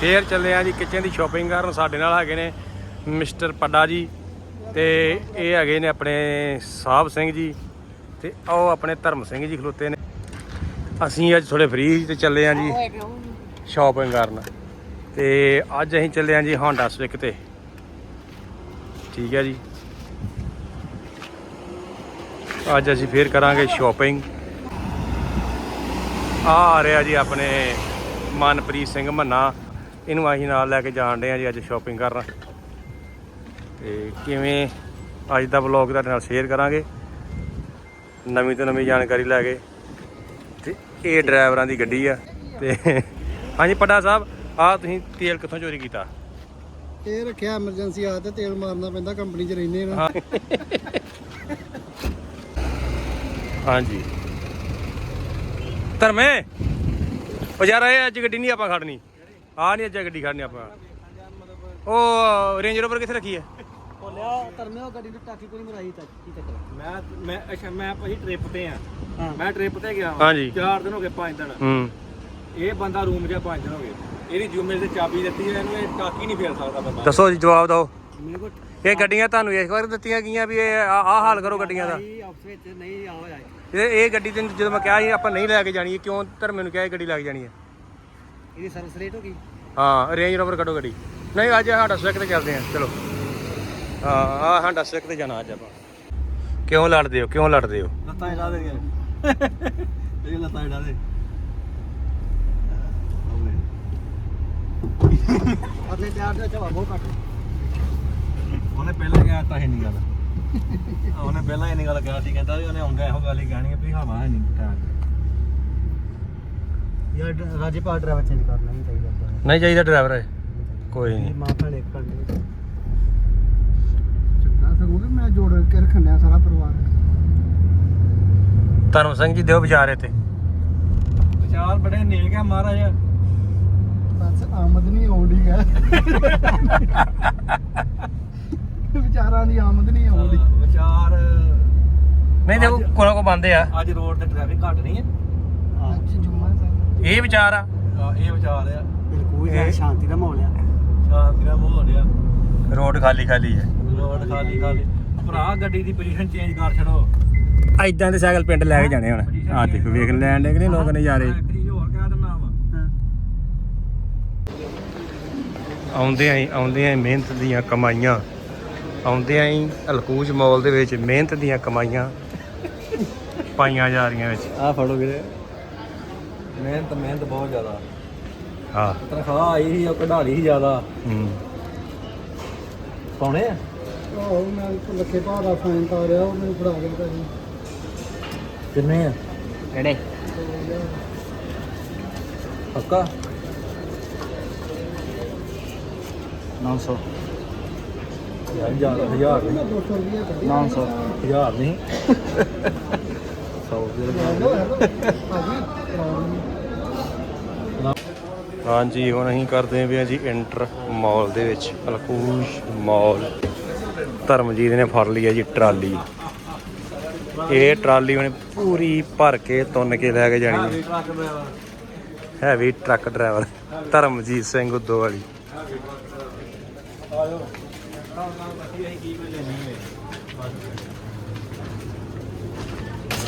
ਫੇਰ ਚੱਲੇ ਆ ਜੀ ਕਿਚਨ ਦੀ ਸ਼ਾਪਿੰਗ ਕਰਨ। ਸਾਡੇ ਨਾਲ ਹੈਗੇ ਨੇ ਮਿਸਟਰ ਪੱਡਾ ਜੀ ਤੇ ਇਹ ਹੈਗੇ ਨੇ ਆਪਣੇ ਸਾਹਿਬ ਸਿੰਘ ਜੀ ਤੇ ਉਹ ਆਪਣੇ ਧਰਮ ਸਿੰਘ ਜੀ ਖਲੋਤੇ ਨੇ। ਅਸੀਂ ਅੱਜ ਥੋੜੇ ਫ੍ਰੀ ਤੇ ਚੱਲੇ ਆ ਜੀ ਸ਼ਾਪਿੰਗ ਕਰਨ। ਤੇ ਅੱਜ ਅਸੀਂ ਚੱਲੇ ਆ ਜੀ ਹਾਂਡਾ ਸਵਿਕ ਤੇ। ਠੀਕ ਹੈ ਜੀ। ਅੱਜ ਅਸੀਂ ਫੇਰ ਕਰਾਂਗੇ ਸ਼ਾਪਿੰਗ। ਆ ਆ ਰਿਹਾ ਜੀ ਆਪਣੇ ਮਨਪ੍ਰੀਤ ਸਿੰਘ ਮੰਨਾ। ਇਹਨੂੰ ਅਸੀਂ ਨਾਲ ਲੈ ਕੇ ਜਾਣ ਡਏ ਆ ਜੀ ਅੱਜ ਸ਼ਾਪਿੰਗ ਕਰਨ। ਤੇ ਕਿਵੇਂ ਅੱਜ ਦਾ ਵਲੌਗ ਤੁਹਾਡੇ ਨਾਲ ਸ਼ੇਅਰ ਕਰਾਂਗੇ। ਨਵੀਂ ਤੋਂ ਨਵੀਂ ਜਾਣਕਾਰੀ ਲੈ ਕੇ। ਤੇ ਇਹ ਡਰਾਈਵਰਾਂ ਦੀ ਗੱਡੀ ਆ। ਤੇ ਹਾਂਜੀ ਪੱਡਾ ਸਾਹਿਬ ਆ ਤੁਸੀਂ ਤੇਲ ਕਿੱਥੋਂ ਚੋਰੀ ਕੀਤਾ? ਇਹ ਰੱਖਿਆ ਐਮਰਜੈਂਸੀ ਆ ਤੇ ਤੇਲ ਮਾਰਨਾ ਪੈਂਦਾ ਕੰਪਨੀ 'ਚ ਰਹਿੰਦੇ ਨਾ। ਹਾਂਜੀ। ਧਰਮੇ ਉਹ ਯਾਰ ਇਹ ਅੱਜ ਗੱਡੀ ਨਹੀਂ ਆਪਾਂ ਖੜਨੀ। ਆ ਨਹੀਂ ਅੱਜ ਗੱਡੀ ਖੜਨੀ ਆਪਾਂ। ਉਹ ਰੇਂਜ ਰੋਵਰ ਕਿੱਥੇ ਰੱਖੀ ਹੈ? ਉਹ ਲਿਆ ਧਰਮੇ ਉਹ ਗੱਡੀ ਨੂੰ ਟਾਕੀ ਕੋਈ ਨਹੀਂ ਮਰਾਈ ਤੱਕ ਕੀ ਚੱਕਰ ਮੈਂ ਮੈਂ ਅੱਛਾ ਮੈਂ ਭਾਜੀ ਟ੍ਰਿਪ ਤੇ ਆ। ਹਾਂ। ਮੈਂ ਟ੍ਰਿਪ ਤੇ ਗਿਆ ਵਾਂ। ਹਾਂਜੀ। ਚਾਰ ਦਿਨ ਹੋ ਗਏ ਪੰਜ ਦਿਨ। ਹੂੰ। ਇਹ ਬੰਦਾ ਰੂਮ 'ਚ ਆ ਪੰਜ ਦਿਨ ਹੋ ਗਏ। ਇਹਦੀ ਜ਼ਿੰਮੇਵਾਰੀ ਤੇ ਚਾਬੀ ਦਿੱਤੀ ਹੈ ਇਹਨੂੰ ਇਹ ਟਾਕੀ ਨਹੀਂ ਫੇਰ ਸਕਦਾ ਬੰਦਾ। ਦੱਸੋ ਜੀ ਜਵਾਬ ਦਿਓ। ਮੇਰੇ ਕੋਲ ਇਹ ਗੱਡੀਆਂ ਤੁਹਾਨੂੰ ਇਸ ਵਾਰ ਦਿੱਤੀਆਂ ਗਈਆਂ ਵੀ ਇਹ ਆ ਆਹ ਹਾਲ ਕਰੋ ਗੱਡੀਆਂ ਦਾ। ਇਹ ਆਪਸ ਵਿੱਚ ਨਹੀਂ ਆ ਹੋਇਆ ਇਹ ਇਹ ਗੱਡੀ ਤੈਨੂੰ ਜਦੋਂ ਮੈਂ ਕਿਹਾ ਸੀ ਆਪਾਂ ਨਹੀਂ ਲੈ ਕੇ ਜਾਣੀ ਇਹ ਕਿਉਂ ਧਰਮੇ ਨੂੰ ਕਿਹਾ ਇਹ ਗੱਡੀ ਲੈ ਕੇ ਜਾਣੀ ਹੈ? ਇਹਦੀ ਸਰਵਿਸ ਲੇਟ ਹੋ ਗਈ? ਹਾਂ ਰੇਂਜ ਰੋਵਰ ਕੱਢੋ ਗੱਡੀ। ਨਹੀਂ ਅੱਜ ਸਾਡਾ ਸਵਿਕ ਤੇ ਚੱਲਦੇ ਆ ਚਲੋ। ਹਾਂ ਆ ਸਾਡਾ ਸਵਿਕ ਤੇ ਜਾਣਾ ਅੱਜ ਆਪਾਂ। ਕਿਉਂ ਲੜਦੇ ਹੋ ਕਿਉਂ ਲੜਦੇ ਹੋ? ਲੱਤਾਂ ਹਿਲਾ ਦੇ ਇਹ ਲੱਤਾਂ ਹਿਲਾ ਦੇ। ਆਪਣੇ ਪਿਆਰ ਦਾ ਝਵਾ ਬਹੁਤ ਘੱਟ। ਉਹਨੇ ਪਹਿਲਾਂ ਕਿਹਾ ਤਾਂ ਹੈ ਨਹੀਂ ਗੱਲ। ਉਹਨੇ ਪਹਿਲਾਂ ਇਹ ਨਹੀਂ ਗੱਲ ਕਿਹਾ ਸੀ ਕਹਿੰਦਾ ਵੀ ਉਹਨੇ ਆਉਂਦਾ ਇਹੋ ਗੱਲ ਹੀ ਕਹਿਣੀ ਹੈ ਵੀ ਹਵਾ ਹੈ ਨਹੀਂ ਟਾਈਮ ਯਾਰ ਰਾਜਪਾਲ ਡਰਾਈਵਰ ਚੇਂਜ ਕਰਨਾ ਨਹੀਂ ਚਾਹੀਦਾ ਆਪਾਂ ਨਹੀਂ ਚਾਹੀਦਾ ਡਰਾਈਵਰ ਹੈ ਕੋਈ ਨਹੀਂ। ਮਾਂ ਭੈਣ ਇੱਕ ਕਰਦੇ ਚੰਗਾ ਕਿ ਮੈਂ ਜੋੜ ਕੇ ਰੱਖਣਿਆ ਸਾਰਾ ਪਰਿਵਾਰ। ਧਰਮ ਸਿੰਘ ਜੀ ਦਿਓ ਵਿਚਾਰੇ ਤੇ ਵਿਚਾਰ ਬੜੇ ਨੇਕ ਆ ਮਹਾਰਾਜ। ਬਸ ਆਮਦ ਨਹੀਂ ਆਉਂਦੀ ਹੈ। ਵਿਚਾਰਾਂ ਦੀ ਆਮਦ ਨਹੀਂ ਆਉਂਦੀ। ਵਿਚਾਰ ਨਹੀਂ ਦੇਖੋ ਕੋਲੋਂ ਕੋ ਬੰਦੇ ਆ। ਅੱਜ ਰੋਡ ਤੇ ਟ੍ਰੈਫਿਕ ਘੱਟ ਨਹੀਂ ਹੈ। ਅੱਜ ਜੁਮਾ ਸਾਹਿਬ ਇਹ ਵਿਚਾਰ ਆ? ਆ, ਇਹ ਵਿਚਾਰ ਆ। ਬਿਲਕੁਲ ਹੀ ਸ਼ਾਂਤੀ ਦਾ ਮਾਹੌਲ ਆ। ਸ਼ਾਂਤੀ ਦਾ ਮਾਹੌਲ ਆ। ਰੋਡ ਖਾਲੀ ਖਾਲੀ ਹੈ ਰੋਡ ਖਾਲੀ ਖਾਲੀ। ਭਰਾ ਗੱਡੀ ਦੀ ਪੋਜੀਸ਼ਨ ਚੇਂਜ ਕਰ ਛੜੋ ਐਦਾਂ ਦੇ ਸਾਈਕਲ ਪਿੰਡ ਲੈ ਕੇ ਜਾਣੇ ਹੁਣ। ਆ ਦੇਖੋ ਵੇਖ ਲੈਣ ਦੇ ਕਿ ਨਹੀਂ ਲੋਕ ਨਜ਼ਾਰੇ। ਇੱਕ ਚੀਜ਼ ਹੋਰ ਕਹਿ ਦਿੰਦਾ ਵਾ। ਆਉਂਦੇ ਆਂ ਆਉਂਦੇ ਆਂ ਮਿਹਨਤ ਦੀਆਂ ਕਮਾਈਆਂ। ਆਉਂਦੇ ਆਂ ਅਲਕੂਜ ਮਾਲ ਦੇ ਵਿੱਚ ਮਿਹਨਤ ਦੀਆਂ ਕਮਾਈਆਂ। ਪਾਈਆਂ ਜਾ ਰਹੀਆਂ ਵਿੱਚ। ਆ ਫੜੋ ਵੀਰੇ। ਮਿਹਨਤ ਮਿਹਨਤ ਬਹੁਤ ਜ਼ਿਆਦਾ। ਹਾਂ। ਤਨਖਾਹ ਆਈ ਸੀ ਉਹ ਕਢਾ ਲਈ ਸੀ ਜ਼ਿਆਦਾ। ਹੂੰ। ਪਾਉਣੇ ਆ? ਉਹ ਮੈਂ ਲੱਖੇ ਭਾਅ ਦਾ ਫਾਈਨ ਪਾ ਰਿਹਾ ਉਹ ਮੈਨੂੰ ਫੜਾ ਗਿਆ ਭਾਜੀ ਕਿੰਨੇ ਆ? ਕਿਹੜੇ? ਪੱਕਾ? 900 ਹਜ਼ਾਰ ਹਜ਼ਾਰ ਮੈਂ ਨਹੀਂ 200 ਰੁਪਏ ਕੱਢੀ 900 ਹਜ਼ਾਰ ਨਹੀਂ। 100 ਰੁਪਏ ਹੈਲੋ ਹੈਲੋ ਭਾਜੀ ਕਰਾਉਣੀ ਹਾਂਜੀ, ਹੁਣ ਅਸੀਂ ਕਰਦੇ ਆਂ ਵੀ ਜੀ ਇੰਟਰ ਮਾਲ ਦੇ ਵਿੱਚ, ਅਲਕੂਸ਼ ਮਾਲ ਧਰਮਜੀਤ ਨੇ ਫੜ ਲਈ ਹੈ ਜੀ ਟਰਾਲੀ। ਇਹ ਟਰਾਲੀ ਉਹਨੇ ਪੂਰੀ ਭਰ ਕੇ, ਤੁੰਨ ਕੇ ਲੈ ਕੇ ਜਾਣੀ ਹੈ। Heavy truck driver Dharamjit Singh ਉਦੋਂ ਵਾਲੀ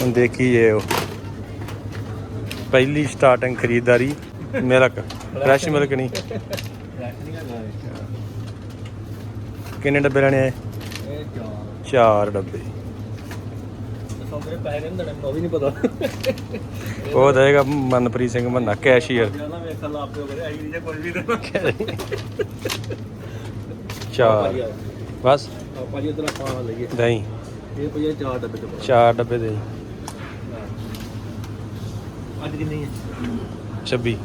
ਹੁਣ ਦੇਖੀਏ ਉਹ। ਪਹਿਲੀ ਸਟਾਰਟਿੰਗ ਖਰੀਦਦਾਰੀ, ਮਿਲਕ। ਫਰੈਸ਼ ਮਿਲਕ ਨਹੀਂ ਕਿੰਨੇ ਡੱਬੇ ਲੈਣੇ ਆਏ ਇਹ? ਚਾਰ ਚਾਰ ਡੱਬੇ। ਸੌਂਦੇ ਪੈਸੇ ਨਹੀਂ ਦੇਣੇ ਉਹ ਵੀ ਨਹੀਂ ਪਤਾ ਉਹ ਦੇਗਾ ਮਨਪ੍ਰੀਤ ਸਿੰਘ ਮੰਨਾ ਕੈਸ਼ੀਅਰ। ਚਾਰ। ਬਸ। ਆਪਾਂ ਜੀ ਇਧਰ ਖਾ ਲਈਏ ਦਹੀਂ। ਇਹ ਪਈਆ ਚਾਰ ਡੱਬੇ ਚ ਚਾਰ ਡੱਬੇ ਦੇ। ਅੱਜ ਕਿੰਨੀ ਹੈ 26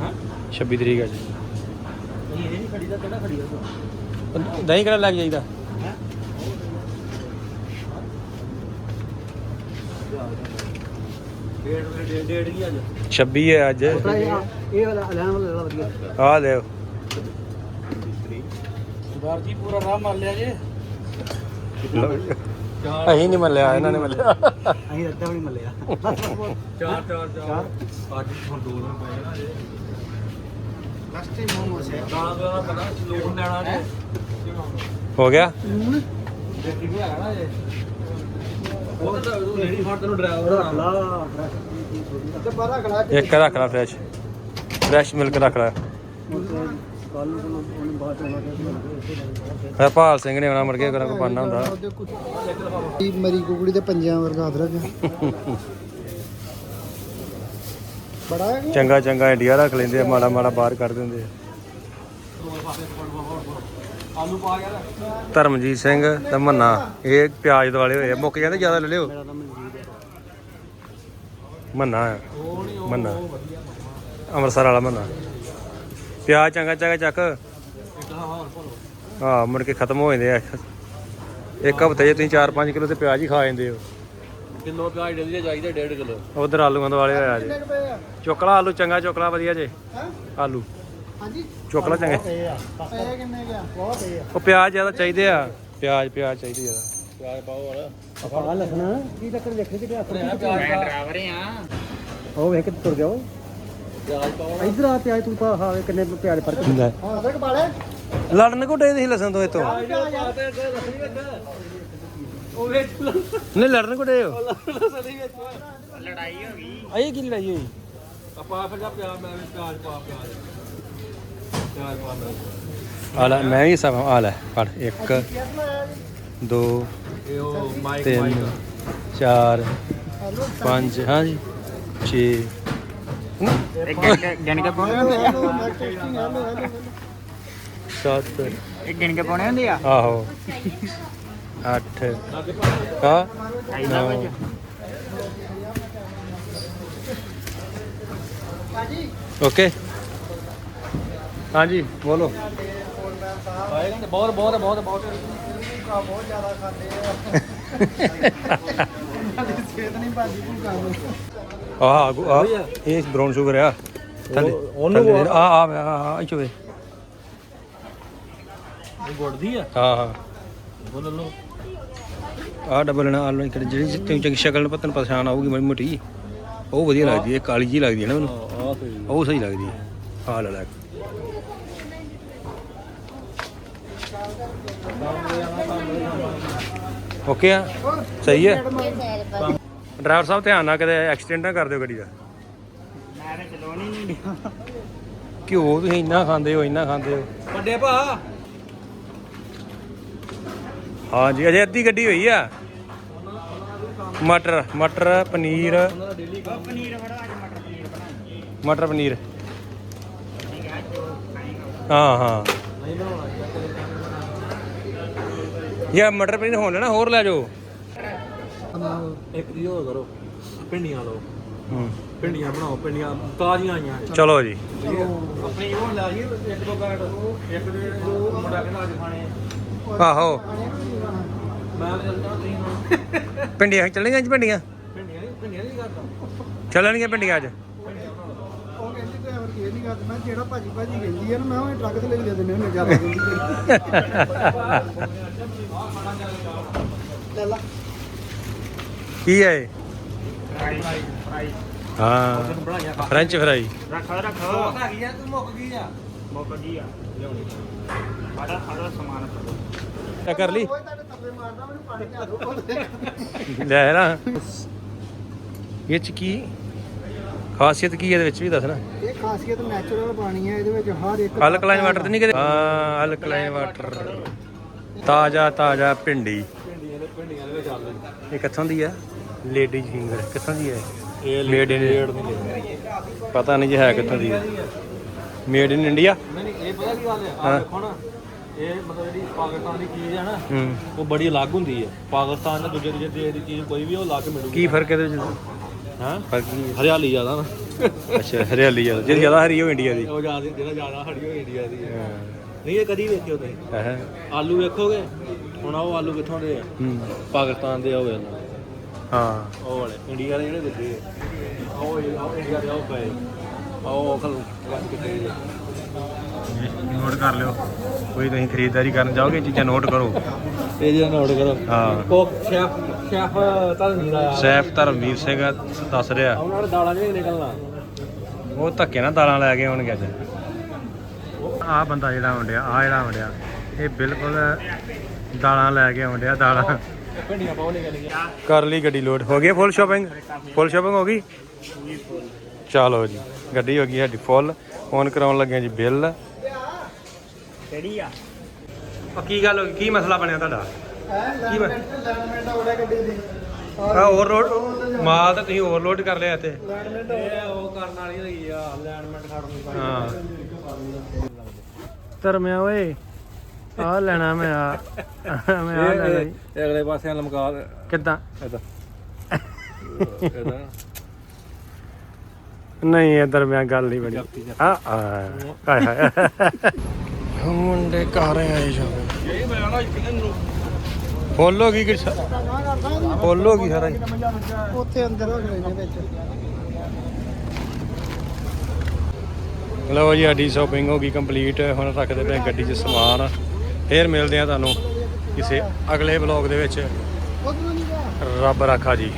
ਹਾਂ। 26 ਤਰੀਕ ਅੱਜ ਇਹ ਨਹੀਂ ਖੜੀ ਦਾ ਕਿਹੜਾ ਖੜੀ ਦਾ ਦਹੀਂ ਕਿਹੜਾ ਲੱਗ ਜਾਈਦਾ? ਡੇਢ ਡੇਢ ਡੇਢ ਹੀ ਅੱਜ? 26 ਹੈ ਅੱਜ। ਇਹ ਇਹ ਵਾਲਾ ਲੈਣ ਵਾਲਾ ਜਿਹੜਾ ਵਧੀਆ। ਆ ਲਿਓ ਸਰਦਾਰ ਜੀ ਪੂਰਾ ਰਾਹ ਮਾਰ ਲਿਆ ਜੇ। ਅਸੀਂ ਨਹੀਂ ਮੱਲਿਆ ਇਹਨਾਂ ਨੇ ਮੱਲਿਆ। ਅਸੀਂ ਰੱਤਾ ਵੀ ਨਹੀਂ ਮੱਲਿਆ। ਚਾਰ ਚਾਰ ਚਾਰ। ਅੱਜ ਹੁਣ ਦੋ ਦਿਨ ਪਏ ਨਾ ਜੇ। ਮੋਮੋਸ ਹੈ ਗਾਣਾ ਤੋਂ ਪਤਾ ਲੂਣ ਲੈਣਾ ਜੇ। ਹੋ? ਗਿਆ? ਦੇਖੀ ਨਾ ਉਹ ਤਾਂ ਫੜ ਤੈਨੂੰ ਡਰਾਈਵਰ ਤੇ ਇੱਕ ਰੱਖ ਲੈ ਫਰੈਸ਼ ਫਰੈਸ਼ ਮਿਲਕ ਰੱਖ ਲੈ। ਹਰਪਾਲ ਸਿੰਘ ਨੇ ਆਉਣਾ ਮੁੜ ਕੇ ਕਰਾਂ ਕੋ ਪਾਣਾ ਹੁੰਦਾ ਮਰੀ ਕੁਕੜੀ ਤੇ ਪੰਜਾਂ ਵਰਗਾ ਅਦਰਕ ਬੜਾ? ਚੰਗਾ ਚੰਗਾ ਇੰਡੀਆ ਰੱਖ ਲੈਂਦੇ ਆ ਮਾੜਾ ਮਾੜਾ ਬਾਹਰ ਕੱਢ ਦਿੰਦੇ ਆ। ਆਲੂ ਪਾ ਯਾਰ ਧਰਮਜੀਤ ਸਿੰਘ ਤੇ ਮੰਨਾ। ਇਹ ਪਿਆਜ਼ ਵਾਲੇ ਹੋਏ ਆ। ਮੁੱਕ ਜਾਂਦੇ ਜ਼ਿਆਦਾ ਲੈ ਲਿਓ। ਮੰਨਾ। ਮੰਨਾ। ਅੰਮ੍ਰਿਤਸਰ ਵਾਲਾ ਮੰਨਾ। ਪਿਆਜ਼ ਚੰਗਾ ਚੰਗਾ ਚੱਕ। ਹਾਂ ਮੁੜ ਕੇ ਖਤਮ ਹੋ ਜਾਂਦੇ ਆ। ਇੱਕ ਹਫ਼ਤੇ 'ਚ ਤੁਸੀਂ 4-5 ਕਿਲੋ ਤੇ ਪਿਆਜ਼ ਹੀ ਖਾ ਜਾਂਦੇ ਹੋ। ਕਿਲੋ ਪਿਆਜ਼ ਡੇਲੀ ਚਾਹੀਦਾ 1.5 ਕਿਲੋ। ਉਧਰ ਆਲੂਆਂ ਦੇ ਵਾਲੇ ਹੋਇਆ ਜੇ। ਕਿੰਨੇ ਕੁ ਪਏ ਆ? ਚੁਕਲਾ ਆਲੂ ਚੰਗਾ ਚੁਕਲਾ ਵਧੀਆ ਜੇ। ਹੈਂ? ਆਲੂ। ਹਾਂਜੀ? ਚੁਕਲਾ ਚੰਗੇ। ਪਏ ਆ ਪਏ ਕਿੰਨੇ ਗਿਆ ਬਹੁਤ ਪਏ ਆ। ਉਹ ਪਿਆਜ਼ ਜ਼ਿਆਦਾ ਚਾਹੀਦੇ ਆ। ਪਿਆਜ਼ ਪਿਆਜ਼ ਚਾਹੀਦੇ ਜ਼ਿਆਦਾ ਪਿਆਜ਼ ਪਾਓ ਵਾਲਾ। ਆਪਾਂ ਲਸਣਾ ਕੀ ਚੱਕਰ ਦੇਖੇ ਕਿ ਪਿਆਜ਼ ਪਾ ਉਹ ਵੇਖ ਕੇ ਤੁਰ ਗਿਆ ਉਹ। ਪਿਆਜ਼ ਪਾਓ ਇਧਰ ਆ ਪਿਆਜ ਤੂੰ ਪਾ ਹਾਂ ਕਿੰਨੇ ਪਿਆਜ ਫ਼ਰਕ ਲੈ ਹਾਂ ਅਦਰਕ ਪਾ ਲੈ ਲੜਨ ਕੋ ਡੇ ਤੁਸੀਂ ਲਸਣ ਤੋਂ ਇਤੋਂ ਉਹ ਵੇਚ ਨਹੀਂ ਲੜਨ ਕੋ ਡੇ ਹੋ ਲਸਣੀ ਵਿੱਚ। ਆਈ ਕੀ ਲੜਾਈ ਹੋਈ? ਆਪਾਂ ਫਿਰ ਜਾ ਪਿਆਜ਼ ਮੈਂ ਵੀ ਪਿਆਜ਼ ਪਾ ਪਿਆਜ਼ ਪਿਆਜ਼ ਪਾ ਮੈਂ ਆ ਲੈ ਮੈਂ ਵੀ ਸਭ ਆ ਲੈ ਫੜ 1 2 ਇਹ ਉਹ ਮਾਈਕ 3 ਮਾਈਕ 4 5 ਹਾਂ ਜੀ 6 ਗਿਣ ਕੇ ਪਾਉਣੇ ਹੁੰਦੇ ਆ? 7 ਇਹ ਗਿਣ ਕੇ ਪਾਉਣੇ ਹੁੰਦੇ ਆ? ਆਹੋ। 8 ਹਾਂ ਓਕੇ। ਹਾਂਜੀ ਬੋਲੋ। ਬਹੁਤ ਬਹੁਤ ਬਹੁਤ ਬਹੁਤ। ਬਹੁਤ ਜ਼ਿਆਦਾ ਖਾਂਦੇ ਆ ਸਿਹਤ ਨਹੀਂ ਭਾਜੀ ਭੁੱਖਾ ਨੂੰ ਆਹ ਆ ਇਹ ਬ੍ਰਾਊਨ ਸ਼ੂਗਰ ਆ ਥੱਲੇ ਉਹਨੂੰ ਆ ਆ ਆ ਆ ਚੋਵੇ ਇਹ ਗੁੜਦੀ ਆ। ਹਾਂ ਹਾਂ। ਬੋਲ ਲੋ ਆ ਡਬਲ ਨਾ ਆਲੂ ਇੱਕ ਜਿਹੜੀ ਤੈਨੂੰ ਚੰਗੀ ਸ਼ਕਲ ਨੂੰ ਪਤਨ ਪਛਾਣ ਆਊਗੀ ਮਾੜੀ ਮੋਟੀ। ਉਹ ਵਧੀਆ ਲੱਗਦੀ ਹੈ ਕਾਲੀ ਜੀ ਲੱਗਦੀ ਹੈ ਨਾ ਮੈਨੂੰ। ਆ ਸਹੀ ਉਹ ਸਹੀ ਲੱਗਦੀ ਹੈ ਆ ਲੈ ਲੈ। ਓਕੇ ਆ? ਸਹੀ ਹੈ ਡਰਾਈਵਰ ਸਾਹਿਬ ਧਿਆਨ ਨਾਲ ਕਦੇ ਐਕਸੀਡੈਂਟ ਨਾ ਕਰ ਦਿਓ ਗੱਡੀ ਦਾ। ਮੈਂ ਤਾਂ ਚਲਾਉਣੀ ਨਹੀਂ ਘਿਓ ਤੁਸੀਂ ਇੰਨਾ ਖਾਂਦੇ ਹੋ ਇੰਨਾ ਖਾਂਦੇ ਹੋ। ਵੱਡੇ ਭਾ ਹਾਂਜੀ ਅਜੇ ਅੱਧੀ ਗੱਡੀ ਹੋਈ ਆ। ਮਟਰ ਮਟਰ ਪਨੀਰ। ਮਟਰ ਪਨੀਰ। ਹੈ ਹਾਂ। ਯਾ ਮਟਰ ਪਨੀਰ ਹੋਣ ਨਾ ਹੋਰ ਲੈ ਜਾਓ। ਇੱਕ ਦੀ ਹੋਰ ਕਰੋ ਭਿੰਡੀਆਂ ਲਓ। ਹੂੰ। ਭਿੰਡੀਆਂ ਬਣਾਓ ਭਿੰਡੀਆਂ ਤਾਜ਼ੀਆਂ ਆਈਆਂ। ਚਲੋ ਜੀ। ਆਪਣੀ ਉਹ ਲੈ ਜੀ ਇੱਕ ਦੋ ਪੈਕਟ। ਇੱਕ ਦੇ ਜੋ ਮੁੰਡਾ ਕਹਿੰਦਾ ਅੱਜ ਖਾਣੇ ਆ। ਆਹੋ। ਤਾਂ ਪਿੰਡੀਆਂ ਚੱਲਣਗੀਆਂ ਅੱਜ ਪਿੰਡੀਆਂ? ਚੱਲਣਗੀਆਂ ਪਿੰਡੀਆਂ ਅੱਜ? ਉਹ ਕਹਿੰਦੀ ਡਰਾਈਵਰ ਕੀ ਨਹੀਂ ਕਰਦਾ ਮੈਂ ਜਿਹੜਾ ਭਾਜੀ ਭਾਜੀ ਕਹਿੰਦੀ ਆ ਨਾ ਮੈਂ ਉਹ ਟਰੱਕ ਤੇ ਲੈ ਕੇ ਦੇ ਦਿੰਦੇ ਹੁੰਦੇ ਜ਼ਿਆਦਾ ਲੈ ਲਾ। ਕੀ ਹੈ ਇਹ? ਹਾਂ। French fry. ਰੱਖੋ ਰੱਖੋ। ਆ ਤੂੰ ਮੁੱਕ ਗਈ ਆ। ਮੁੱਕ ਗਈ ਆ? ਲਿਆਉਣੀ ਸਾਡਾ ਸਾਡਾ ਸਮਾਨ ਕਰੋ ਇਹ ਕਰ ਲਈ। ਓਏ ਤੁਹਾਡੇ ਥੱਲੇ ਮਾਰਦਾ ਮੈਨੂੰ ਪਾਣੀ ਲਿਆ ਦੋ ਲੈ ਨਾ। ਇਹ ਚ ਕੀ? ਖਾਸੀਅਤ ਕੀ ਹੈ ਇਹਦੇ ਵਿੱਚ ਵੀ ਦੱਸਣਾ ਇਹ ਖਾਸੀਅਤ ਨੈਚੁਰਲ ਪਾਣੀ ਹੈ ਇਹਦੇ ਵਿੱਚ ਹਰ ਇੱਕ ਅਲਕਲਾਈਨ ਵਾਟਰ ਤੇ ਨਹੀਂ ਕਿਤੇ ਹਾਂ ਅਲਕਲਾਈਨ ਵਾਟਰ ਤਾਜ਼ਾ ਤਾਜ਼ਾ ਭਿੰਡੀ। ਭਿੰਡੀਆਂ ਦੇ ਭਿੰਡੀਆਂ ਦੇ ਵਿੱਚ ਚੱਲ ਇਹ ਕਿੱਥੋਂ ਦੀ ਆ? ਲੇਡੀ ਫਿੰਗਰ ਕਿੱਥੋਂ ਦੀ ਹੈ ਇਹ ਮੇਡ ਇਨ ਪਤਾ ਨਹੀਂ ਜੀ ਹੈ ਕਿੱਥੋਂ ਦੀ ਮੇਡ ਇਨ ਇੰਡੀਆ ਨਹੀਂ ਨਹੀਂ ਇਹ ਪਤਾ ਕੀ ਗੱਲ ਹੈ। ਆ। ਦੇਖੋ ਨਾ ਇਹ ਮਤਲਬ ਜਿਹੜੀ ਪਾਕਿਸਤਾਨ ਦੀ ਚੀਜ਼ ਹੈ ਨਾ ਹੂੰ। ਉਹ ਬੜੀ ਅਲੱਗ ਹੁੰਦੀ ਹੈ ਪਾਕਿਸਤਾਨ ਨਾਲ ਦੂਜੇ ਦੂਜੇ ਦੇਸ਼ ਦੀ ਚੀਜ਼ ਕੋਈ ਵੀ ਉਹ ਅਲੱਗ ਮਿਲੂਗੀ ਕੀ ਫ਼ਰਕ ਇਹਦੇ ਵਿੱਚ ਹਾਂ? ਫ਼ਰਕ ਕੀ ਹੈ? ਹਰਿਆਲੀ ਜ਼ਿਆਦਾ ਨਾ। ਅੱਛਾ ਹਰਿਆਲੀ ਜ਼ਿਆਦਾ। ਜਿਹੜੀ ਜ਼ਿਆਦਾ ਹਰੀ ਉਹ ਇੰਡੀਆ ਦੀ। ਉਹ ਜ਼ਿਆਦਾ ਜਿਹੜਾ ਜ਼ਿਆਦਾ ਹਰੀ ਹੋਈ ਇੰਡੀਆ ਦੀ ਹੈ। ਹਾਂ। ਨਹੀਂ ਇਹ ਕਦੀ ਵੇਖਿਓ ਤੁਸੀਂ। ਹੈ ਆਲੂ ਵੇਖੋਗੇ? ਹੁਣ ਉਹ ਆਲੂ ਕਿੱਥੋਂ ਦੇ ਆ? ਹੂੰ। ਪਾਕਿਸਤਾਨ ਦੇ ਹੋਵੇ ਨਾ ਹਾਂ। ਉਹ ਵਾਲੇ ਇੰਡੀਆ ਦੇ ਜਿਹੜੇ ਦਿੱਤੇ ਆ। ਉਹ ਇੰਡੀਆ ਦੇ ਉਹ ਪਏ। ਆ ਉਹ ਖਲ। ਨੋਟ ਕਰ ਲਿਓ। ਕੋਈ ਤੁਸੀਂ ਖਰੀਦਦਾਰੀ ਕਰਨ ਜਾਓਗੇ ਚੀਜ਼ਾਂ ਨੋਟ ਕਰੋ। ਇਹ ਜਿਹੜਾ ਨੋਟ ਕਰੋ। ਹਾਂ। ਕੋਕ ਸ਼ੈਫ ਸ਼ੈਫ ਤਾਂ ਨਹੀਂ ਆਇਆ ਸੈਫ ਧਰਮਵੀਰ ਸਿੰਘ ਦੱਸ ਰਿਹਾ। ਉਹਨਾਂ ਨੇ ਦਾਲਾਂ ਜਿਹੜੇ ਨਿਕਲਣਾ। ਉਹ ਧੱਕੇ ਨਾਲ ਦਾਲਾਂ ਲੈ ਕੇ ਆਉਣਗੇ ਅੱਜ। ਆ ਬੰਦਾ ਜਿਹੜਾ ਆਉਂਦਿਆ ਆ ਜਿਹੜਾ ਆਉਂਦਿਆ ਇਹ ਬਿਲਕੁਲ ਦਾਲਾਂ ਲੈ ਕੇ ਆਉਂਦਿਆ ਦਾਲਾਂ। ਪਾਉ ਨਹੀਂ ਗਲੀਆਂ ਕਰ ਲਈ ਗੱਡੀ ਲੋਡ ਹੋ ਗਈ ਫੁੱਲ ਸ਼ਾਪਿੰਗ ਫੁੱਲ ਸ਼ਾਪਿੰਗ ਹੋ ਗਈ? ਚਲੋ ਜੀ। ਗੱਡੀ ਹੋ ਗਈ ਸਾਡੀ ਫੁੱਲ। ਫੋਨ ਕਰਾਉਣ ਲੱਗੇ ਜੀ ਬਿੱਲ। ਕਿਹੜੀ ਆ? ਆ ਕੀ ਗੱਲ ਹੋ ਗਈ? ਕੀ ਮਸਲਾ ਬਣਿਆ ਤੁਹਾਡਾ? ਹੈ ਕੀ ਵਾ- ਲੈਂਡਮੈਂਟ ਆ ਉਹਦਾ ਗੱਡੀ ਦੀ। ਆ ਓਵਰਲੋਡ ਮਾਲ ਤਾਂ ਤੁਸੀਂ ਓਵਰਲੋਡ ਕਰ ਲਿਆ ਇੱਥੇ। ਲੈਂਡਮੈਂਟ ਉਹ ਕਰਨ ਵਾਲੀ ਹੋਈ ਆ ਅਲਾਈਨਮੈਂਟ ਖੜਨ ਦੀ ਹਾਂ। ਧਰਮਿਆ ਓਏ ਆ ਲੈਣਾ ਮੈਂ ਆ ਮੈਂ ਆ ਲੈਣਾ ਜੀ। ਇਹ ਅਗਲੇ ਪਾਸੇ ਲਮਕਾ ਕਿੱਦਾਂ? ਇਹਦਾ ਇਹਦਾ ਨਹੀਂ ਇਹ ਦਰਮਿਆਨ ਗੱਲ ਨਹੀਂ ਬਣੀ। ਆ ਆ ਹਾਏ ਹਾਏ। ਮੁੰਡੇ ਕਰ ਰਹੇ ਆਏ ਸ਼ਾਪਿੰਗ ਇਹ ਮੈਂ ਨਾ ਕਿੰਨੇ ਫੁੱਲ ਹੋ ਗਈ ਕਿ ਨਾ ਕਰਦਾ ਫੁੱਲ ਹੋ ਗਈ ਸਾਰਾ ਹੀ ਉੱਥੇ ਅੰਦਰ ਹੋ ਗਏ ਨੇ ਵਿੱਚ। ਲਓ ਜੀ ਸਾਡੀ ਸ਼ਾਪਿੰਗ ਹੋ ਗਈ ਕੰਪਲੀਟ ਹੁਣ ਰੱਖਦੇ ਪਏ ਗੱਡੀ 'ਚ ਸਮਾਨ। ਫੇਰ ਮਿਲਦੇ ਆ ਤੁਹਾਨੂੰ ਕਿਸੇ ਅਗਲੇ ਵਲੌਗ ਦੇ ਵਿੱਚ। ਰੱਬ ਰਾਖਾ ਜੀ।